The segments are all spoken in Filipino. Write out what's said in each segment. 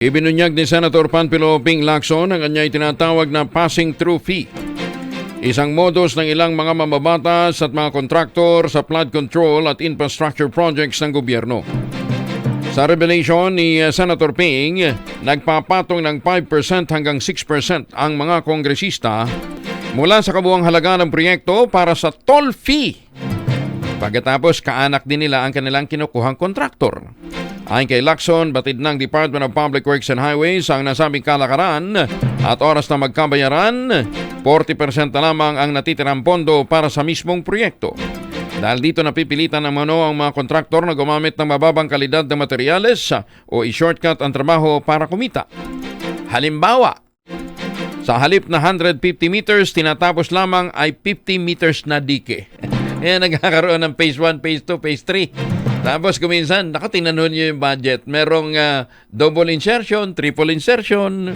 Ibinunyag ni Senator Panpilo Ping Lacson ang kanya'y tinatawag na passing through fee. Isang modus ng ilang mga mamabatas at mga kontraktor sa flood control at infrastructure projects ng gobyerno. Sa revelation ni uh, Senator Ping, nagpapatong ng 5% hanggang 6% ang mga kongresista mula sa kabuang halaga ng proyekto para sa toll fee. Pagkatapos, kaanak din nila ang kanilang kinukuhang kontraktor. Ayon kay Lacson, batid ng Department of Public Works and Highways ang nasabing kalakaran at oras na magkabayaran, 40% na lamang ang natitirang pondo para sa mismong proyekto. Dahil dito napipilitan ng mano ang mga kontraktor na gumamit ng mababang kalidad ng materyales o i-shortcut ang trabaho para kumita. Halimbawa, sa halip na 150 meters, tinatapos lamang ay 50 meters na dike. Ayan, nagkakaroon ng phase 1, phase 2, phase 3. Tapos kuminsan, nakatinanon nyo yung budget. Merong ah, double insertion, triple insertion.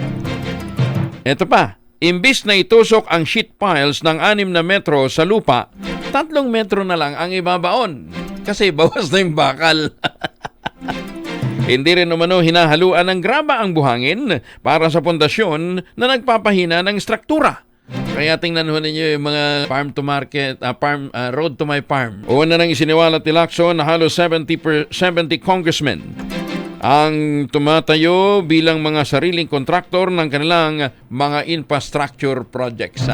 Ito pa, imbis na itusok ang sheet piles ng 6 na metro sa lupa, tatlong metro na lang ang ibabaon. Kasi bawas na yung bakal. Hindi rin umano hinahaluan ng graba ang buhangin para sa pundasyon na nagpapahina ng struktura. Kaya tingnan ho ninyo yung mga farm to market, ah, farm, ah, road to my farm. Una nang isiniwalat ni Lacson na halos 70, per, 70 congressmen ang tumatayo bilang mga sariling kontraktor ng kanilang mga infrastructure projects.